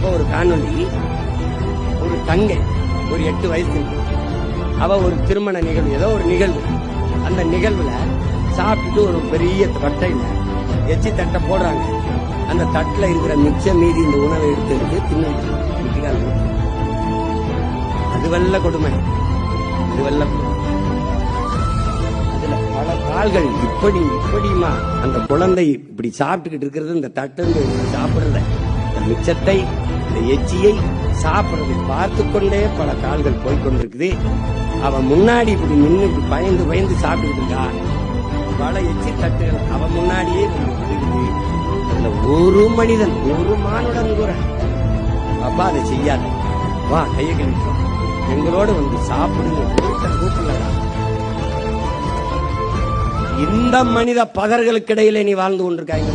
அப்ப ஒரு காணொளி ஒரு தங்கை ஒரு எட்டு வயசு அவ ஒரு திருமண நிகழ்வு ஏதோ ஒரு நிகழ்வு. அந்த நிகழ்வுல சாப்பிட்டுட்டு ஒரு பெரிய தட்டையில எச்சி தட்டை போடுறாங்க. அந்த தட்டுல இருக்கிற மிச்ச மீதி இந்த உணவை எடுத்து எடுத்து தின்னு அதுவல்ல கொடுமை. அது வல்ல அதுல பல கால்கள் இப்படி இப்படிமா அந்த குழந்தை இப்படி சாப்பிட்டுக்கிட்டு இருக்கிறது இந்த தட்டு சாப்பிடுறத மிச்சத்தை இந்த எச்சியை சாப்பிடுறதை பார்த்து கொண்டே பல கால்கள் போய்கொண்டிருக்குது அவன் முன்னாடி இப்படி நின்று இப்படி பயந்து பயந்து சாப்பிட்டுக்கிட்டு இருக்கா பல எச்சி தட்டுகள் அவன் முன்னாடியே இப்படி அதுல ஒரு மனிதன் ஒரு மானுடன் கூட. அப்பா அதை செய்யாத. வா கையை கழிப்போம் எங்களோட வந்து சாப்பிடுங்க. கூப்பிடலடா இந்த மனித பதர்களுக்கு இடையிலே நீ வாழ்ந்து கொண்டிருக்காங்க